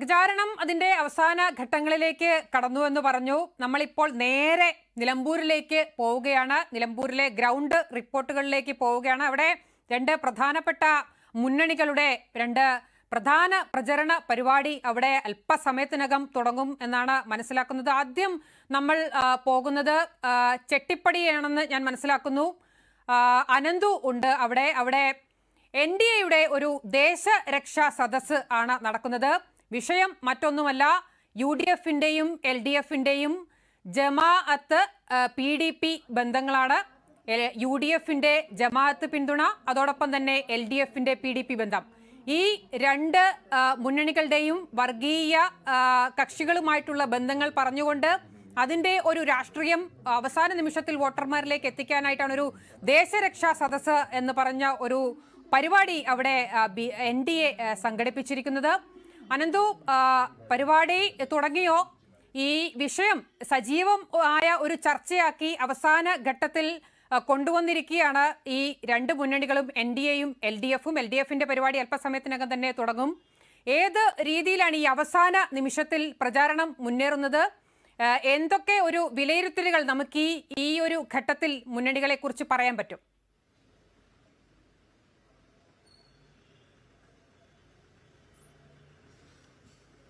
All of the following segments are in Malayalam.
പ്രചാരണം അതിന്റെ അവസാന ഘട്ടങ്ങളിലേക്ക് കടന്നു എന്ന് പറഞ്ഞു. നമ്മളിപ്പോൾ നേരെ നിലമ്പൂരിലേക്ക് പോവുകയാണ്. നിലമ്പൂരിലെ ഗ്രൗണ്ട് റിപ്പോർട്ടുകളിലേക്ക് പോവുകയാണ്. അവിടെ രണ്ട് പ്രധാനപ്പെട്ട മുന്നണികളുടെ രണ്ട് പ്രധാന പ്രചരണ പരിപാടി അവിടെ അല്പസമയത്തിനകം തുടങ്ങും എന്നാണ് മനസ്സിലാക്കുന്നത്. ആദ്യം നമ്മൾ പോകുന്നത് ചെട്ടിപ്പടിയാണെന്ന് ഞാൻ മനസ്സിലാക്കുന്നു. അനന്തു ഉണ്ട് അവിടെ. അവിടെ എൻ ഡി എയുടെ ഒരു ദേശരക്ഷാ സദസ്സ് ആണ് നടക്കുന്നത്. വിഷയം മറ്റൊന്നുമല്ല യു ഡി എഫിന്റെയും എൽ ഡി എഫിന്റെയും ജമാഅത്ത് പി ഡി പി ബന്ധങ്ങളാണ്. യു ഡി എഫിന്റെ ജമാഅത്ത് പിന്തുണ അതോടൊപ്പം തന്നെ എൽ ഡി എഫിന്റെ പി ഡി പി ബന്ധം. ഈ രണ്ട് മുന്നണികളുടെയും വർഗീയ കക്ഷികളുമായിട്ടുള്ള ബന്ധങ്ങൾ പറഞ്ഞുകൊണ്ട് അതിന്റെ ഒരു രാഷ്ട്രീയം അവസാന നിമിഷത്തിൽ വോട്ടർമാരിലേക്ക് എത്തിക്കാനായിട്ടാണ് ഒരു ദേശരക്ഷാ സദസ്സ് എന്ന് പറഞ്ഞ ഒരു പരിപാടി അവിടെ എൻ ഡി എ സംഘടിപ്പിച്ചിരിക്കുന്നത്. അനന്തു പരിപാടി തുടങ്ങിയോ? ഈ വിഷയം സജീവം ആയ ഒരു ചർച്ചയാക്കി അവസാന ഘട്ടത്തിൽ കൊണ്ടുവന്നിരിക്കുകയാണ്. ഈ രണ്ട് മുന്നണികളും എൻ ഡി എയും എൽ ഡി എഫും എൽ ഡി എഫിന്റെ പരിപാടി അല്പസമയത്തിനകം തന്നെ തുടങ്ങും. ഏത് രീതിയിലാണ് ഈ അവസാന നിമിഷത്തിൽ പ്രചാരണം മുന്നേറുന്നത്? എന്തൊക്കെ ഒരു വിലയിരുത്തലുകൾ നമുക്ക് ഈ ഒരു ഘട്ടത്തിൽ മുന്നണികളെ കുറിച്ച് പറയാൻ പറ്റും?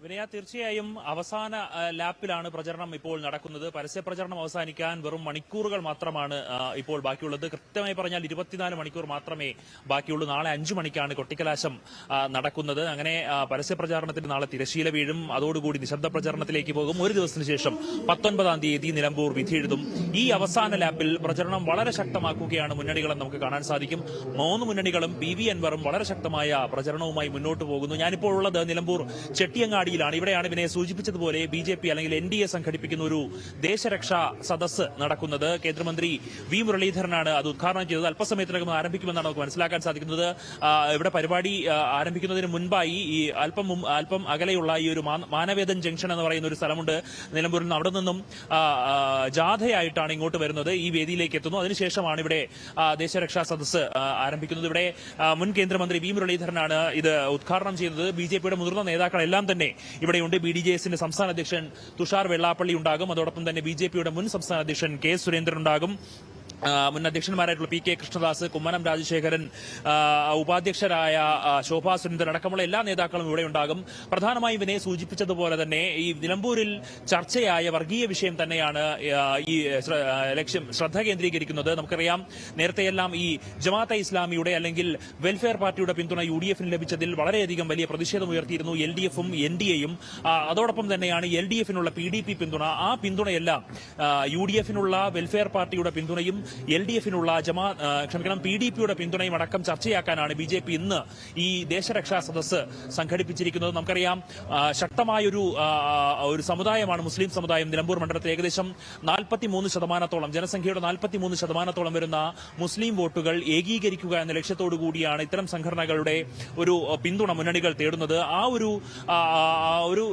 വിനയ തീർച്ചയായും അവസാന ലാപ്പിലാണ് പ്രചരണം ഇപ്പോൾ നടക്കുന്നത്. പരസ്യ പ്രചരണം അവസാനിക്കാൻ വെറും മണിക്കൂറുകൾ മാത്രമാണ് ഇപ്പോൾ ബാക്കിയുള്ളത്. കൃത്യമായി പറഞ്ഞാൽ ഇരുപത്തിനാല് മണിക്കൂർ മാത്രമേ ബാക്കിയുള്ളൂ. നാളെ അഞ്ചു മണിക്കാണ് കൊട്ടിക്കലാശം നടക്കുന്നത്. അങ്ങനെ പരസ്യ പ്രചാരണത്തിന് നാളെ തിരശീല വീഴും. അതോടുകൂടി നിശബ്ദ പ്രചരണത്തിലേക്ക് പോകും. ഒരു ദിവസത്തിന് ശേഷം പത്തൊൻപതാം തീയതി നിലമ്പൂർ വിധി എഴുതും. ഈ അവസാന ലാപ്പിൽ പ്രചരണം വളരെ ശക്തമാക്കുകയാണ് മുന്നണികളെന്ന് നമുക്ക് കാണാൻ സാധിക്കും. മൂന്ന് മുന്നണികളും പി വി അൻവറും വളരെ ശക്തമായ പ്രചരണവുമായി മുന്നോട്ട് പോകുന്നു. ഞാനിപ്പോൾ ഉള്ളത് നിലമ്പൂർ ചെട്ടിയങ്ങാടിയിലാണ് ഇവിടെയാണ് ഇവനെ സൂചിപ്പിച്ചതുപോലെ ബി ജെ പി അല്ലെങ്കിൽ എൻ ഡി എ സംഘടിപ്പിക്കുന്ന ഒരു ദേശരക്ഷാ സദസ്സ് നടക്കുന്നത്. കേന്ദ്രമന്ത്രി വി മുരളീധരനാണ് അത് ഉദ്ഘാടനം ചെയ്തത്. അല്പസമയത്തിനകം ആരംഭിക്കുമെന്നാണ് നമുക്ക് മനസ്സിലാക്കാൻ സാധിക്കുന്നത്. ഇവിടെ പരിപാടി ആരംഭിക്കുന്നതിന് മുൻപായി ഈ അല്പം അല്പം അകലെയുള്ള ഈ ഒരു മാനവേദൻ ജംഗ്ഷൻ എന്ന് പറയുന്ന ഒരു സ്ഥലമുണ്ട്. നിലമ്പൂരിൽ നിന്ന് അവിടെ നിന്നും ജാഥയായിട്ടാണ് ഇങ്ങോട്ട് വരുന്നത്. ഈ വേദിയിലേക്ക് എത്തുന്നു. അതിനുശേഷമാണ് ഇവിടെ ദേശരക്ഷാ സദസ്സ് ആരംഭിക്കുന്നത്. ഇവിടെ മുൻ കേന്ദ്രമന്ത്രി വി മുരളീധരനാണ് ഇത് ഉദ്ഘാടനം ചെയ്തത്. ബി ജെ പിയുടെ മുതിർന്ന നേതാക്കളെല്ലാം തന്നെ ഇവിടെയുണ്ട് ബി ഡി ജെ എസിന്റെ സംസ്ഥാന അധ്യക്ഷൻ തുഷാർ വെള്ളാപ്പള്ളി ഉണ്ടാകും. അതോടൊപ്പം തന്നെ ബി ജെ പിയുടെ മുൻ സംസ്ഥാന അധ്യക്ഷൻ കെ സുരേന്ദ്രൻ ഉണ്ടാകും. മുൻ അധ്യക്ഷന്മാരായിട്ടുള്ള പി കെ കൃഷ്ണദാസ് കുമ്മനം രാജശേഖരൻ ഉപാധ്യക്ഷരായ ശോഭാ സുരേന്ദ്രൻ അടക്കമുള്ള എല്ലാ നേതാക്കളും ഇവിടെ ഉണ്ടാകും. പ്രധാനമായും വിനയെ സൂചിപ്പിച്ചതുപോലെ തന്നെ ഈ നിലമ്പൂരിൽ ചർച്ചയായ വർഗീയ വിഷയം തന്നെയാണ് ഈ ലക്ഷ്യം ശ്രദ്ധ കേന്ദ്രീകരിക്കുന്നത്. നമുക്കറിയാം നേരത്തെയെല്ലാം ഈ ജമാഅത്തെ ഇസ്ലാമിയുടെ അല്ലെങ്കിൽ വെൽഫെയർ പാർട്ടിയുടെ പിന്തുണ യു ഡി എഫിന് ലഭിച്ചതിൽ വളരെയധികം വലിയ പ്രതിഷേധം ഉയർത്തിയിരുന്നു എൽ ഡി എഫും എൻ ഡി എയും. അതോടൊപ്പം തന്നെയാണ് എൽ ഡി എഫിനുള്ള പി ഡി പി പിന്തുണ. ആ പിന്തുണയെല്ലാം യു ഡി എഫിനുള്ള വെൽഫെയർ പാർട്ടിയുടെ പിന്തുണയും എൽ ഡി എഫിനുള്ള ജമാ ക്ഷമിക്കണം പി ഡി പിയുടെ പിന്തുണയും അടക്കം ചർച്ചയാക്കാനാണ് ബി ജെ പി ഇന്ന് ഈ ദേശരക്ഷാ സദസ്സ് സംഘടിപ്പിച്ചിരിക്കുന്നത്. നമുക്കറിയാം ശക്തമായൊരു ഒരു സമുദായമാണ് മുസ്ലിം സമുദായം. നിലമ്പൂർ മണ്ഡലത്തിൽ ഏകദേശം നാൽപ്പത്തിമൂന്ന് ശതമാനത്തോളം ജനസംഖ്യയുടെ നാൽപ്പത്തിമൂന്ന് ശതമാനത്തോളം വരുന്ന മുസ്ലിം വോട്ടുകൾ ഏകീകരിക്കുക എന്ന ലക്ഷ്യത്തോടു കൂടിയാണ് ഇത്തരം സംഘടനകളുടെ ഒരു പിന്തുണ മുന്നണികൾ തേടുന്നത്. ആ ഒരു ഒരു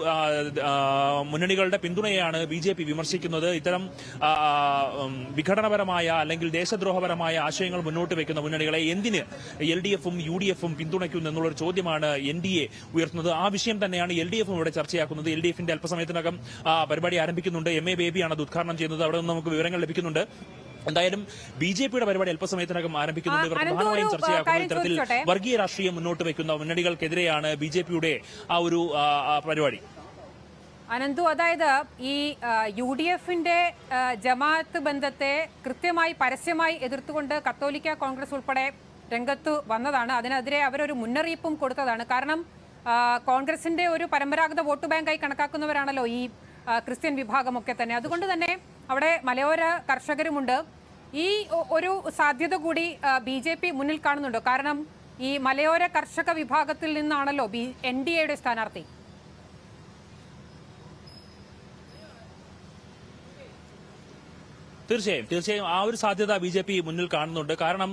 മുന്നണികളുടെ പിന്തുണയാണ് ബി വിമർശിക്കുന്നത്. ഇത്തരം വിഘടനപരമായ അല്ലെങ്കിൽ ദേശദ്രോഹപരമായ ആശയങ്ങൾ മുന്നോട്ട് വെക്കുന്ന മുന്നണികളെ എന്തിന് എൽ ഡി എഫും യു ഡി എഫും പിന്തുണയ്ക്കുന്നു എന്നുള്ളൊരു ചോദ്യമാണ് എൻ ഡി എ ഉയർത്തുന്നത്. ആ വിഷയം തന്നെയാണ് എൽ ഡി എഫും ഇവിടെ ചർച്ചയാക്കുന്നത്. എൽ ഡി എഫിന്റെ അല്പസമയത്തിനകം ആ, പരിപാടി ആരംഭിക്കുന്നുണ്ട്. എം എ ബേബിയാണ് അത് ഉദ്ഘാടനം ചെയ്യുന്നത്. അവിടെ നിന്ന് നമുക്ക് വിവരങ്ങൾ ലഭിക്കുന്നുണ്ട്. എന്തായാലും ബി ജെ പിയുടെ പരിപാടി അല്പസമയത്തിനകം ആരംഭിക്കുന്നുണ്ട് ഇവർ പ്രധാനമായും ചർച്ചയാക്കുന്ന ഇത്തരത്തിൽ വർഗീയ രാഷ്ട്രീയം മുന്നോട്ട് വെക്കുന്ന മുന്നണികൾക്കെതിരെയാണ് ബി ജെ പിയുടെ ആ ഒരു പരിപാടി. അനന്തു അതായത് ഈ യു ഡി എഫിന്റെ ജമാഅത്ത് ബന്ധത്തെ കൃത്യമായി പരസ്യമായി എതിർത്തുകൊണ്ട് കത്തോലിക്ക കോൺഗ്രസ് ഉൾപ്പെടെ രംഗത്ത് വന്നതാണ്. അതിനെതിരെ അവരൊരു മുന്നറിയിപ്പും കൊടുത്തതാണ്. കാരണം കോൺഗ്രസിന്റെ ഒരു പരമ്പരാഗത വോട്ട് ബാങ്കായി കണക്കാക്കുന്നവരാണല്ലോ ഈ ക്രിസ്ത്യൻ വിഭാഗമൊക്കെ തന്നെ. അതുകൊണ്ട് തന്നെ അവിടെ മലയോര കർഷകരുമുണ്ട്. ഈ ഒരു സാധ്യത കൂടി ബി ജെ പി മുന്നിൽ കാണുന്നുണ്ടോ. കാരണം ഈ മലയോര കർഷക വിഭാഗത്തിൽ നിന്നാണല്ലോ ബി എൻ ഡി എയുടെ സ്ഥാനാർത്ഥി. തീർച്ചയായും തീർച്ചയായും ആ ഒരു സാധ്യത ബി ജെ പി മുന്നിൽ കാണുന്നുണ്ട്. കാരണം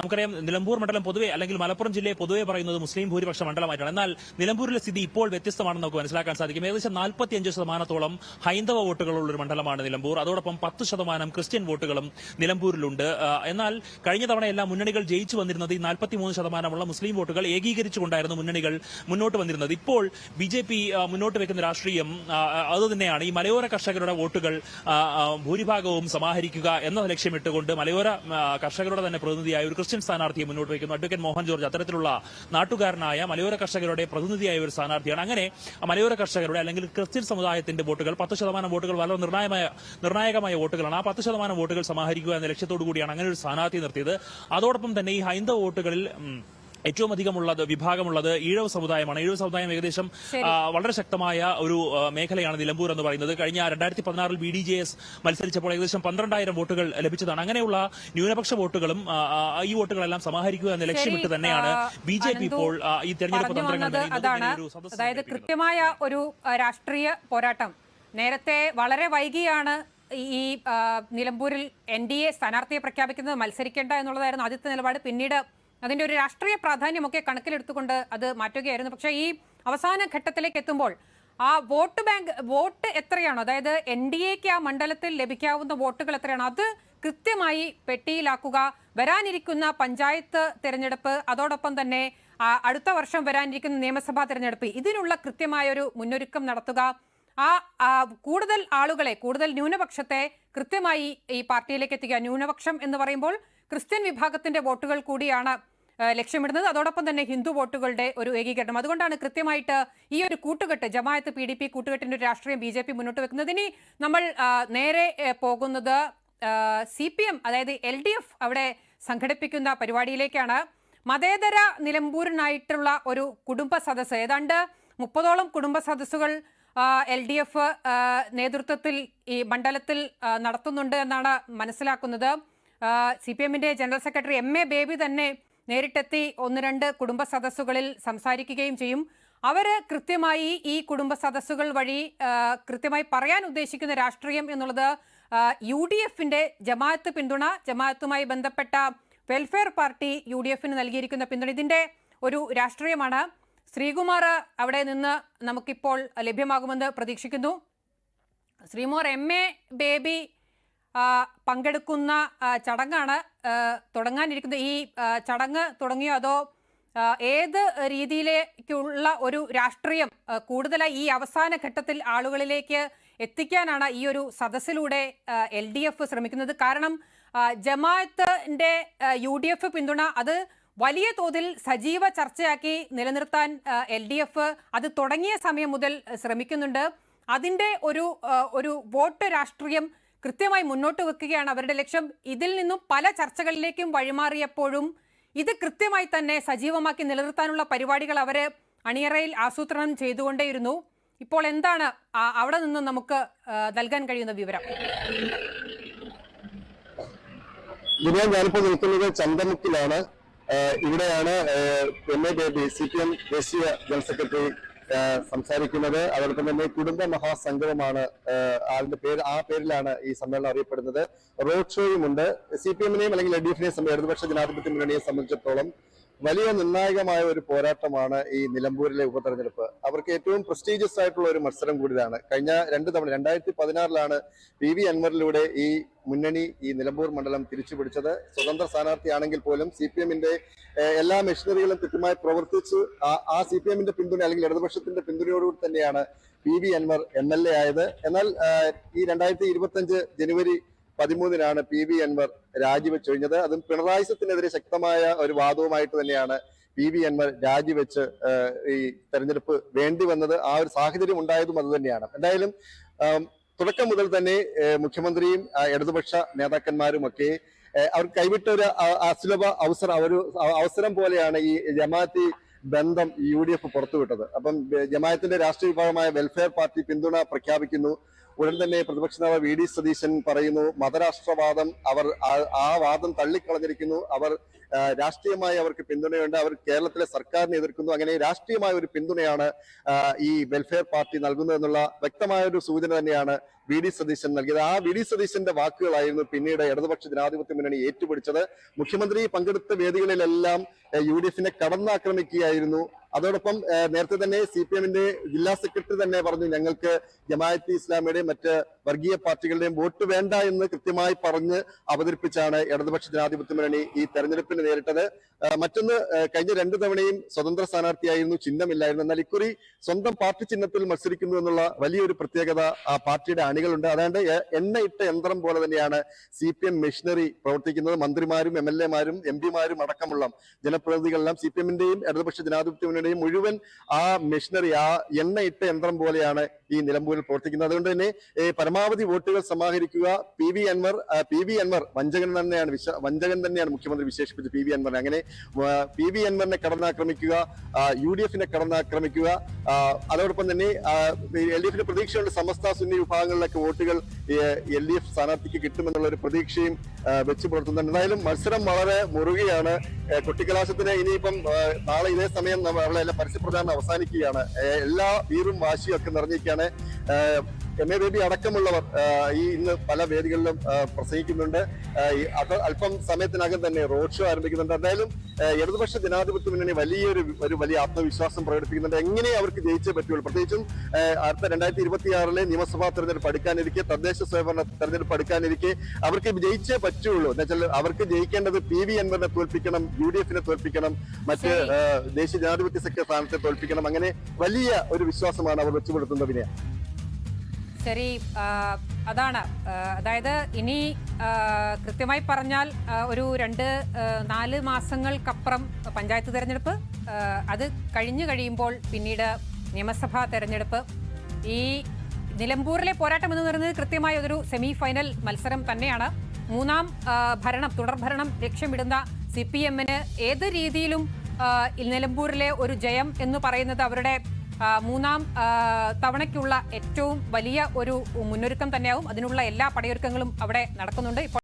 നമുക്കറിയാം നിലമ്പൂർ മണ്ഡലം പൊതുവെ അല്ലെങ്കിൽ മലപ്പുറം ജില്ലയെ പൊതുവെ പറയുന്നത് മുസ്ലിം ഭൂരിപക്ഷ മണ്ഡലമായിട്ടാണ്. എന്നാൽ നിലമ്പൂരിലെ സ്ഥിതി ഇപ്പോൾ വ്യത്യസ്തമാണെന്ന് നമുക്ക് മനസ്സിലാക്കാൻ സാധിക്കും. ഏകദേശം നാൽപ്പത്തിയഞ്ച് ശതമാനത്തോളം ഹൈന്ദവ വോട്ടുകളുള്ള ഒരു മണ്ഡലമാണ് നിലമ്പൂർ. അതോടൊപ്പം പത്ത് ശതമാനം ക്രിസ്ത്യൻ വോട്ടുകളും നിലമ്പൂരിലുണ്ട്. എന്നാൽ കഴിഞ്ഞ തവണ എല്ലാ മുന്നണികൾ ജയിച്ചു വന്നിരുന്നത് ഈ നാൽപ്പത്തിമൂന്ന് ശതമാനമുള്ള മുസ്ലിം വോട്ടുകൾ ഏകീകരിച്ചുകൊണ്ടായിരുന്നു മുന്നണികൾ മുന്നോട്ട് വന്നിരുന്നത്. ഇപ്പോൾ ബി ജെ പി മുന്നോട്ട് വെക്കുന്ന രാഷ്ട്രീയം അതുതന്നെയാണ്. ഈ മലയോര കർഷകരുടെ വോട്ടുകൾ ഭൂരിഭാഗവും സമാഹരിക്കുക എന്ന ലക്ഷ്യമിട്ടുകൊണ്ട് മലയോര കർഷകരുടെ തന്നെ പ്രതിനിധിയായ ഒരു ക്രിസ്ത്യൻ സ്ഥാനാർത്ഥിയെ മുന്നോട്ട് വയ്ക്കുന്നു. അഡ്വക്കേറ്റ് മോഹൻ ജോർജ് അത്തരത്തിലുള്ള നാട്ടുകാരനായ മലയോര കർഷകരുടെ പ്രതിനിധിയായ ഒരു സ്ഥാനാർത്ഥിയാണ്. അങ്ങനെ മലയോര കർഷകരുടെ അല്ലെങ്കിൽ ക്രിസ്ത്യൻ സമുദായത്തിന്റെ വോട്ടുകൾ പത്ത് ശതമാനം വോട്ടുകൾ വളരെ നിർണായകമായ നിർണായകമായ വോട്ടുകളാണ്. ആ പത്ത് ശതമാനം വോട്ടുകൾ സമാഹരിക്കുക എന്ന ലക്ഷ്യത്തോടു കൂടിയാണ് അങ്ങനെ ഒരു സ്ഥാനാർത്ഥി നിർത്തിയത്. അതോടൊപ്പം തന്നെ ഈ ഹൈന്ദവ വോട്ടുകളിൽ ഏറ്റവും അധികമുള്ളത് വിഭാഗമുള്ളത് ഈഴവ സമുദായമാണ്. ഈഴവ സമുദായം ഏകദേശം വളരെ ശക്തമായ ഒരു മേഖലയാണ് നിലമ്പൂർ എന്ന് പറയുന്നത്. കഴിഞ്ഞ രണ്ടായിരത്തി പതിനാറിൽ ബി ഡി ജെ എസ് മത്സരിച്ചപ്പോൾ ഏകദേശം പന്ത്രണ്ടായിരം വോട്ടുകൾ ലഭിച്ചതാണ്. അങ്ങനെയുള്ള ന്യൂനപക്ഷ വോട്ടുകളും ഈ വോട്ടുകളെല്ലാം സമാഹരിക്കുക എന്ന ലക്ഷ്യമിട്ട് തന്നെയാണ് ബി ജെ പി ഇപ്പോൾ ഈ തെരഞ്ഞെടുപ്പ് തന്ത്രങ്ങൾ അതായത്. കൃത്യമായ ഒരു രാഷ്ട്രീയ പോരാട്ടം. നേരത്തെ വളരെ വൈകിയാണ് ഈ നിലമ്പൂരിൽ എൻ ഡി എ സ്ഥാനാർത്ഥിയെ പ്രഖ്യാപിക്കുന്നത്. മത്സരിക്കേണ്ട എന്നുള്ളതായിരുന്നു ആദ്യത്തെ നിലപാട്. പിന്നീട് അതിന്റെ ഒരു രാഷ്ട്രീയ പ്രാധാന്യമൊക്കെ കണക്കിലെടുത്തുകൊണ്ട് അത് മാറ്റുകയായിരുന്നു. പക്ഷേ ഈ അവസാന ഘട്ടത്തിലേക്ക് എത്തുമ്പോൾ ആ വോട്ട് ബാങ്ക് വോട്ട് എത്രയാണോ അതായത് എൻ ഡി എക്ക് ആ മണ്ഡലത്തിൽ ലഭിക്കാവുന്ന വോട്ടുകൾ എത്രയാണോ അത് കൃത്യമായി പെട്ടിയിലാക്കുക. വരാനിരിക്കുന്ന പഞ്ചായത്ത് തിരഞ്ഞെടുപ്പ് അതോടൊപ്പം തന്നെ അടുത്ത വർഷം വരാനിരിക്കുന്ന നിയമസഭാ തിരഞ്ഞെടുപ്പ് ഇതിനുള്ള കൃത്യമായ ഒരു മുന്നൊരുക്കം നടത്തുക. ആ കൂടുതൽ ആളുകളെ കൂടുതൽ ന്യൂനപക്ഷത്തെ കൃത്യമായി ഈ പാർട്ടിയിലേക്ക് എത്തിക്കുക. ന്യൂനപക്ഷം എന്ന് പറയുമ്പോൾ ക്രിസ്ത്യൻ വിഭാഗത്തിന്റെ വോട്ടുകൾ കൂടിയാണ് ലക്ഷ്യമിടുന്നത്. അതോടൊപ്പം തന്നെ ഹിന്ദു വോട്ടുകളുടെ ഒരു ഏകീകരണം. അതുകൊണ്ടാണ് കൃത്യമായിട്ട് ഈ ഒരു കൂട്ടുകെട്ട് ജമാഅത്ത് പി ഡി പി കൂട്ടുകെട്ടിന്റെ ഒരു രാഷ്ട്രീയം ബി ജെ പി മുന്നോട്ട് വെക്കുന്നത്. ഇനി നമ്മൾ നേരെ പോകുന്നത് സി പി എം അതായത് എൽ ഡി എഫ് അവിടെ സംഘടിപ്പിക്കുന്ന പരിപാടിയിലേക്കാണ്. മതേതര നിലമ്പൂരിനായിട്ടുള്ള ഒരു കുടുംബ സദസ്സ്. ഏതാണ്ട് മുപ്പതോളം കുടുംബ സദസ്സുകൾ എൽ ഡി എഫ് നേതൃത്വത്തിൽ ഈ മണ്ഡലത്തിൽ നടത്തുന്നുണ്ട് എന്നാണ് മനസ്സിലാക്കുന്നത്. സി പി എമ്മിന്റെ general secretary M A Baby തന്നെ നേരിട്ടെത്തി ഒന്ന് രണ്ട് കുടുംബ സദസ്സുകളിൽ സംസാരിക്കുകയും ചെയ്യും. അവർ കൃത്യമായി ഈ കുടുംബ സദസ്സുകൾ വഴി കൃത്യമായി പറയാൻ ഉദ്ദേശിക്കുന്ന രാഷ്ട്രീയം എന്നുള്ളത് യു ഡി എഫിന്റെ ജമാഅത്ത് പിന്തുണ ജമാഅത്തുമായി ബന്ധപ്പെട്ട വെൽഫെയർ പാർട്ടി യു ഡി എഫിന് നൽകിയിരിക്കുന്ന പിന്തുണ. ഇതിന്റെ ഒരു രാഷ്ട്രീയമാണ്. ശ്രീകുമാർ അവിടെ നിന്ന് നമുക്കിപ്പോൾ ലഭ്യമാകുമെന്ന് പ്രതീക്ഷിക്കുന്നു. ശ്രീമോർ എം എ ബേബി പങ്കെടുക്കുന്ന ചടങ്ങാണ് തുടങ്ങാനിരിക്കുന്നത്. ഈ ചടങ്ങ് തുടങ്ങിയോ അതോ ഏത് രീതിയിലേക്കുള്ള ഒരു രാഷ്ട്രീയം കൂടുതലായി ഈ അവസാന ഘട്ടത്തിൽ ആളുകളിലേക്ക് എത്തിക്കാനാണ് ഈ ഒരു സദസ്സിലൂടെ എൽ ഡി എഫ് ശ്രമിക്കുന്നത്? കാരണം ജമാഅത്തിന്റെ യു ഡി എഫ് പിന്തുണ അത് വലിയ തോതിൽ സജീവ ചർച്ചയാക്കി നിലനിർത്താൻ എൽ ഡി എഫ് അത് തുടങ്ങിയ സമയം മുതൽ ശ്രമിക്കുന്നുണ്ട്. അതിന്റെ ഒരു ഒരു വോട്ട് രാഷ്ട്രീയം കൃത്യമായി മുന്നോട്ട് വെക്കുകയാണ് അവരുടെ ലക്ഷ്യം. ഇതിൽ നിന്നും പല ചർച്ചകളിലേക്കും വഴിമാറിയപ്പോഴും ഇത് കൃത്യമായി തന്നെ സജീവമാക്കി നിലനിർത്താനുള്ള പരിപാടികൾ അവർ അണിയറയിൽ ആസൂത്രണം ചെയ്തുകൊണ്ടേയിരുന്നു. ഇപ്പോൾ എന്താണ് അവിടെ നിന്ന് നമുക്ക് നൽകാൻ കഴിയുന്ന വിവരം? ദിനം ഞാനിപ്പോൾ നിൽക്കുന്നത് ചന്തമുക്കിലാണ്. ഇവിടെയാണ് M A Baby C P M ദേശീയ ജനറൽ സെക്രട്ടറി സംസാരിക്കുന്നത്. അതോടൊപ്പം തന്നെ കുടുംബ മഹാസംഗമമാണ് അതിന്റെ പേര് ആ പേരിലാണ് ഈ സമ്മേളനം അറിയപ്പെടുന്നത്. റോഡ് ഷോയും ഉണ്ട്. സി പി എമ്മിനെയും അല്ലെങ്കിൽ എൽ ഡി എഫിനെയും ഇടതുപക്ഷ ജനാധിപത്യ മുന്നണിയെ സംബന്ധിച്ചിടത്തോളം വലിയ നിർണായകമായ ഒരു പോരാട്ടമാണ് ഈ നിലമ്പൂരിലെ ഉപതെരഞ്ഞെടുപ്പ്. അവർക്ക് ഏറ്റവും പ്രസ്റ്റീജിയസ് ആയിട്ടുള്ള ഒരു മത്സരം കൂടിയാണ്. കഴിഞ്ഞ രണ്ട് തവണ രണ്ടായിരത്തി പതിനാറിലാണ് പി വി അൻവറിലൂടെ ഈ മുന്നണി ഈ നിലമ്പൂർ മണ്ഡലം തിരിച്ചു പിടിച്ചത്. സ്വതന്ത്ര സ്ഥാനാർത്ഥിയാണെങ്കിൽ പോലും സി പി എമ്മിന്റെ എല്ലാ മെഷീനറികളും കൃത്യമായി പ്രവർത്തിച്ച് ആ- ആ സി പി എമ്മിന്റെ പിന്തുണ അല്ലെങ്കിൽ ഇടതുപക്ഷത്തിന്റെ പിന്തുണയോടുകൂടി തന്നെയാണ് P V Anvar M L A ആയത്. എന്നാൽ ഈ രണ്ടായിരത്തി ഇരുപത്തി അഞ്ച് ജനുവരി പതിമൂന്നിനാണ് പി വി അൻവർ രാജിവെച്ചൊഴിഞ്ഞത് അതും പിണറായി സത്തിനെതിരെ ശക്തമായ ഒരു വാദവുമായിട്ട് തന്നെയാണ് പി വി അൻവർ രാജിവെച്ച് ഈ തെരഞ്ഞെടുപ്പ് വേണ്ടി വന്നത്. ആ ഒരു സാഹചര്യം ഉണ്ടായതും അത് തന്നെയാണ്. എന്തായാലും തുടക്കം മുതൽ തന്നെ മുഖ്യമന്ത്രിയും ഇടതുപക്ഷ നേതാക്കന്മാരും ഒക്കെ അവർ കൈവിട്ട ഒരു അസുലഭ അവസരം ഒരു അവസരം പോലെയാണ് ഈ ജമാഅത്തി ബന്ധം യു ഡി എഫ് പുറത്തുവിട്ടത്. അപ്പം ജമാഅത്തിന്റെ രാഷ്ട്രീയ വിഭാഗമായ വെൽഫെയർ പാർട്ടി പിന്തുണ പ്രഖ്യാപിക്കുന്നു. ഉടൻ തന്നെ പ്രതിപക്ഷ നേതാവ് വി ഡി സതീശൻ പറയുന്നു മതരാഷ്ട്രവാദം അവർ ആ- വാദം തള്ളിക്കളഞ്ഞിരിക്കുന്നു. അവർ രാഷ്ട്രീയമായി അവർക്ക് പിന്തുണയുണ്ട്. അവർ കേരളത്തിലെ സർക്കാരിനെ എതിർക്കുന്നു. അങ്ങനെ രാഷ്ട്രീയമായ ഒരു പിന്തുണയാണ് ഈ വെൽഫെയർ പാർട്ടി നൽകുന്നതെന്നുള്ള വ്യക്തമായ ഒരു സൂചന തന്നെയാണ് വി ഡി സതീശൻ നൽകിയത്. ആ വി ഡി സതീശന്റെ വാക്കുകളായിരുന്നു പിന്നീട് ഇടതുപക്ഷ ജനാധിപത്യ മുന്നണി ഏറ്റുപിടിച്ചത്. മുഖ്യമന്ത്രി പങ്കെടുത്ത വേദികളിലെല്ലാം യു ഡി എഫിനെ കടന്നാക്രമിക്കുകയായിരുന്നു. അതോടൊപ്പം നേരത്തെ തന്നെ സി പി എമ്മിന്റെ ജില്ലാ സെക്രട്ടറി തന്നെ പറഞ്ഞു ഞങ്ങൾക്ക് ജമാഅത്ത് ഇസ്ലാമിയുടെയും മറ്റ് വർഗീയ പാർട്ടികളുടെയും വോട്ട് വേണ്ട എന്ന് കൃത്യമായി പറഞ്ഞ് അവതരിപ്പിച്ചാണ് ഇടതുപക്ഷ ജനാധിപത്യ മുന്നണി ഈ തെരഞ്ഞെടുപ്പിന് നേരിട്ടത്. മറ്റൊന്ന് കഴിഞ്ഞ രണ്ടു തവണയും സ്വതന്ത്ര സ്ഥാനാർത്ഥിയായിരുന്നു ചിഹ്നമില്ലായിരുന്നു. എന്നാൽ ഇക്കുറി സ്വന്തം പാർട്ടി ചിഹ്നത്തിൽ മത്സരിക്കുന്നു എന്നുള്ള വലിയൊരു പ്രത്യേകത ആ പാർട്ടിയുടെ അണികളുണ്ട്. അതാണ്ട് എണ്ണയിട്ട യന്ത്രം പോലെ തന്നെയാണ് സി പി എം മെഷീനറി പ്രവർത്തിക്കുന്നത്. മന്ത്രിമാരും എം എൽ എമാരും എം പിമാരും അടക്കമുള്ള ജനപ്രതിനിധികളെല്ലാം സി പി എമ്മിന്റെയും ഇടതുപക്ഷ ജനാധിപത്യ മുന്നണിയും മുഴുവൻ ആ മെഷീനറി ആ എണ്ണയിട്ട യന്ത്രം പോലെയാണ് ഈ നിലമ്പൂരിൽ പ്രവർത്തിക്കുന്നത്. അതുകൊണ്ട് തന്നെ പരമാവധി വോട്ടുകൾ സമാഹരിക്കുക. P V Anvar P V Anvar വഞ്ചകൻ തന്നെയാണ് വഞ്ചകൻ തന്നെയാണ് മുഖ്യമന്ത്രി വിശേഷിപ്പിച്ചത് പി വി അൻവറിനെ അങ്ങനെ പി വി അൻവറിനെ കടന്നാക്രമിക്കുക യു ഡി എഫിനെ കടന്നാക്രമിക്കുക അതോടൊപ്പം തന്നെ എൽ ഡി എഫിന്റെ പ്രതീക്ഷയുള്ള സമസ്ത സുന്നി വിഭാഗങ്ങളിലൊക്കെ വോട്ടുകൾ എൽ ഡി എഫ് സ്ഥാനാർത്ഥിക്ക് കിട്ടുമെന്നുള്ള ഒരു പ്രതീക്ഷയും വെച്ച് പുലർത്തുന്നുണ്ട്. എന്തായാലും മത്സരം വളരെ മുറുകയാണ്. കുട്ടിക്കലാശത്തിന് ഇനിയിപ്പം നാളെ ഇതേ സമയം നമ്മളെല്ലാം പരസ്യപ്രചാരണം അവസാനിക്കുകയാണ്. എല്ലാ വീറും വാശിയും ഒക്കെ നിറഞ്ഞിരിക്കുകയാണ്. എം എ ബേബി അടക്കമുള്ളവർ ഈ ഇന്ന് പല വേദികളിലും പ്രസംഗിക്കുന്നുണ്ട്. അത് അല്പം സമയത്തിനകം തന്നെ റോഡ് ഷോ ആരംഭിക്കുന്നുണ്ട്. എന്തായാലും ഇടതുപക്ഷ ജനാധിപത്യ മുന്നണി വലിയൊരു ഒരു വലിയ ആത്മവിശ്വാസം പ്രകടിപ്പിക്കുന്നുണ്ട്. എങ്ങനെ അവർക്ക് ജയിച്ചേ പറ്റുള്ളൂ? പ്രത്യേകിച്ചും അടുത്ത രണ്ടായിരത്തി ഇരുപത്തിയാറിലെ നിയമസഭാ തെരഞ്ഞെടുപ്പ് അടുക്കാനിരിക്കെ തദ്ദേശ സ്വയംഭരണ തെരഞ്ഞെടുപ്പ് അടുക്കാനിരിക്കെ അവർക്ക് ജയിച്ചേ പറ്റുള്ളൂ. എന്നുവെച്ചാൽ അവർക്ക് ജയിക്കേണ്ടത് പി വി അൻവറിനെ തോൽപ്പിക്കണം യു ഡി എഫിനെ തോൽപ്പിക്കണം മറ്റ് ദേശീയ ജനാധിപത്യ സഖ്യ സ്ഥാനത്തെ തോൽപ്പിക്കണം. അങ്ങനെ വലിയ ഒരു വിശ്വാസമാണ് അവർ വെച്ചുപുലർത്തുന്നത് വിനയ. ശരി അതാണ്. അതായത് ഇനി കൃത്യമായി പറഞ്ഞാൽ ഒരു രണ്ട് നാല് മാസങ്ങൾക്കപ്പുറം പഞ്ചായത്ത് തിരഞ്ഞെടുപ്പ് അത് കഴിഞ്ഞു കഴിയുമ്പോൾ പിന്നീട് നിയമസഭാ തെരഞ്ഞെടുപ്പ്. ഈ നിലമ്പൂരിലെ പോരാട്ടം എന്ന് പറയുന്നത് കൃത്യമായ ഒരു സെമി ഫൈനൽ മത്സരം തന്നെയാണ്. മൂന്നാം ഭരണം തുടർഭരണം ലക്ഷ്യമിടുന്ന സി പി എമ്മിന് ഏത് രീതിയിലും നിലമ്പൂരിലെ ഒരു ജയം എന്ന് പറയുന്നത് അവരുടെ മൂന്നാം തവണയ്ക്കുള്ള ഏറ്റവും വലിയ ഒരു മുന്നൊരുക്കം തന്നെയാവും. അതിനുള്ള എല്ലാ പടയൊരുക്കങ്ങളും അവിടെ നടക്കുന്നുണ്ട്.